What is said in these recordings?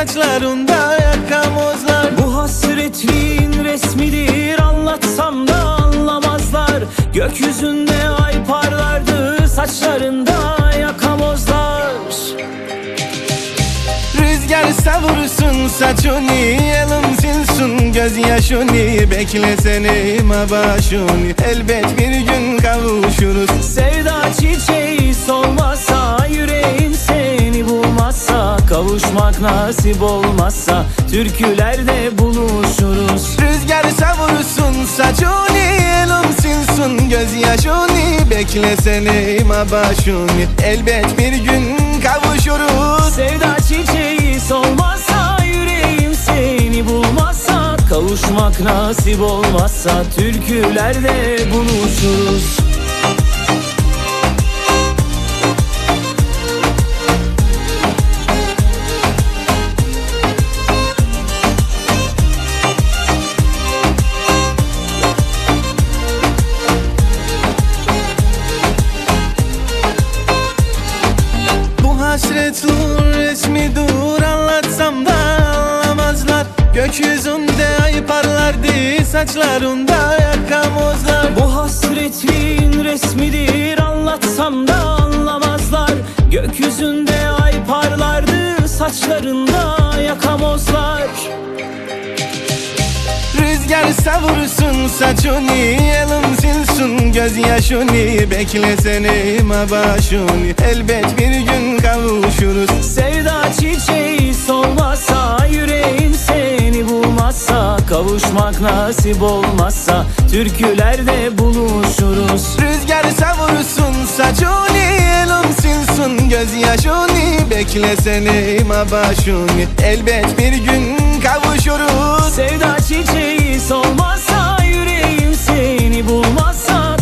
saçlarında yakamozlar. Bu hasretliğin resmidir anlatsam da anlamazlar. Gökyüzünde ay parlardı saçlarında yakamozlar. Rüzgar savursun saçını Elin silsun gözyaşını Beklesene başını Elbet bir gün kavuşuruz. Sevda Kavuşmak nasip olmazsa Türkülerde buluşuruz. Rüzgar savursun saçını Elin silsun gözyaşını Beklesene başını Elbet bir gün kavuşuruz. Sevda çiçeği solmazsa Yüreğim seni bulmazsa Kavuşmak nasip olmazsa Türkülerde buluşuruz Gökyüzünde parlardı Saçlarında yakamozlar Bu hasretliğin resmidir anlatsam da anlamazlar. Gökyüzünde ay parlardı saçlarında yakamozlar Rüzgar savursun saçını Elin silsun gözyaşını Beklesene başını Elbet bir gün kavuşuruz. Sevda çiçeği solmazsa Yüreğim seni bulmazsa Kavuşmak nasip olmazsa Türkülerde buluşuruz. Rüzgar savursun saçını Elin silsun gözyaşını Beklesene başını Elbet bir gün kavuşuruz. Sevda çiçeği seni bulmazsa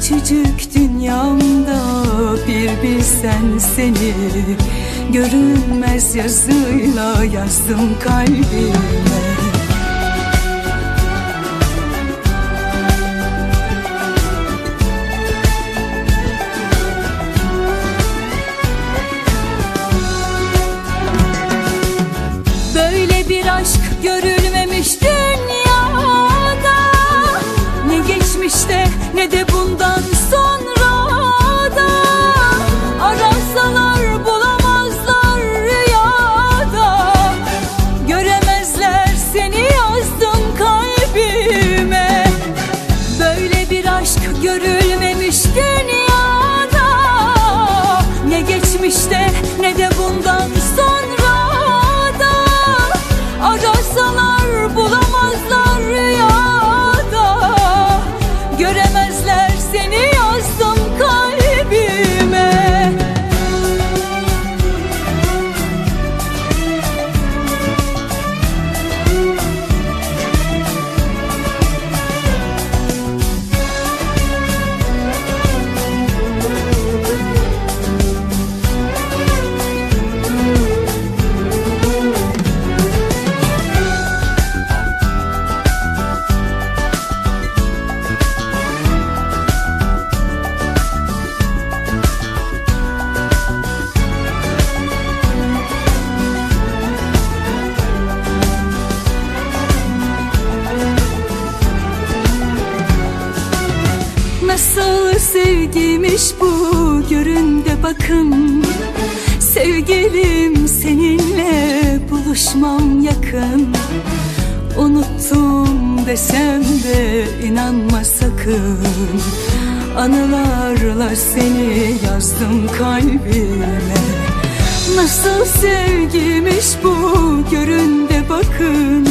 Küçücük dünyamda bir bilsen seni Görünmez yazıyla yazdım kalbime geçmişte ne de Nasıl sevgiymiş bu görün de bakın. Sevgilim seninle buluşmam yakın. Unuttum desem de inanma sakın. Anılarla seni yazdım kalbime. Nasıl sevgiymiş bu görün de bakın.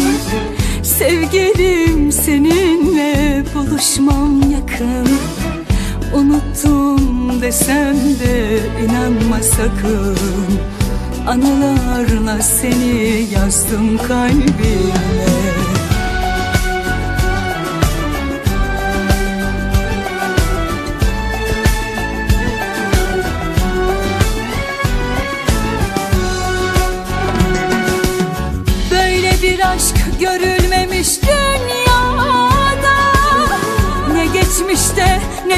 Sevgilim seninle buluşmam yakın Unuttum desem de inanma sakın. Anılarla seni yazdım kalbime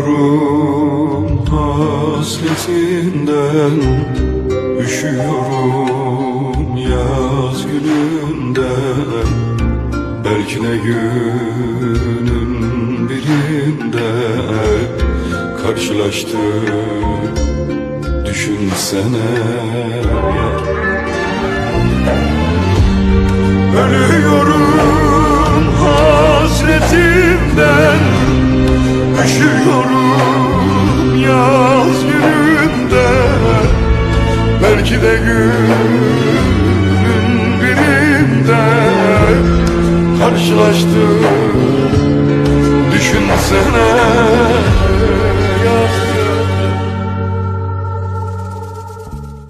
Ölüyorum hasretinden Üşüyorum yaz gününden. Belki de günün birinde Karşılaştık düşünsene. Ölüyorum hasretinden Üşüyorum yaz gününde. Belki de günün birinde Karşılaştık düşünsene.